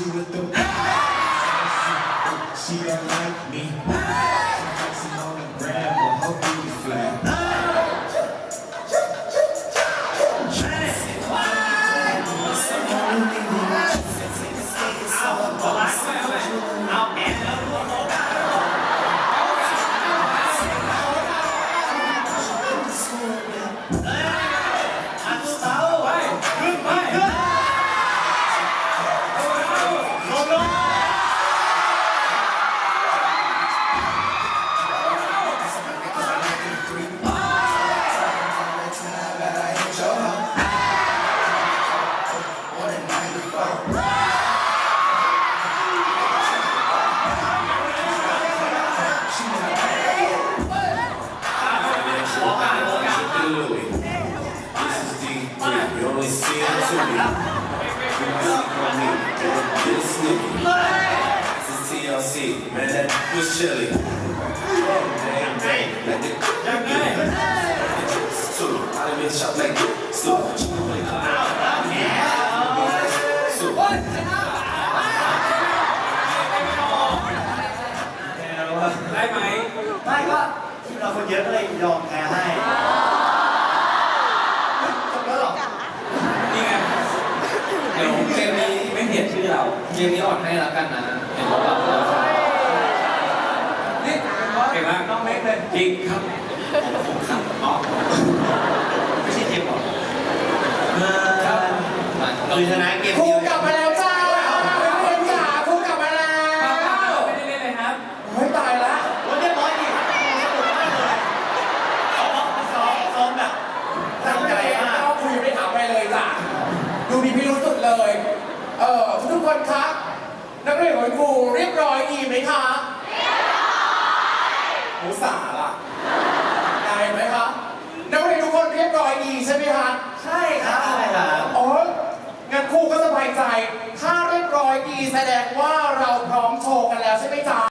she was the best. She had You only see it to me. You not on me. This nigga. This is TLC. Man, that was chilly. Oh, damn, damn. Like the damn, damn. Too. I done been shot เกมนี้ไม่เห็นชื่อเราเกมนี้ออนให้แล้วกันนะเห็นว่าแบบเรานี่เก่งมากน้องเมกเลยจริงครับครับอ๋อไม่ใช่ทีมหรอครับมาเราชนะเกมครูเดียวกลับมาแล้วจ้าเพื่อนจ๋าครูกลับมาแล้ไม่ได้เล่นเลยครับเฮ้ยตายละวันเรียบร้อยดิสนุกมากเลยซ้อมซ้อมซ้อมแบบตั้งใจมากคุยไม่ถามไรเลยจ้ะดูมีพิรุษสุด เลยเออทุกคนคะนักเรียนของครูเรียบร้อยดีไหมคะเรียบร้หนูสาล่ะได้ไหมคะนักเรียนทุกคนเรียบร้อยดีใช่ไหมคะใช่ค่ะใช่ค่ะอ๋องั้นครูก็สบายใจ ถ้าเรียบร้อยดีแสดงว่าเราพร้อมโชว์กันแล้วใช่ไหมจ๊ะ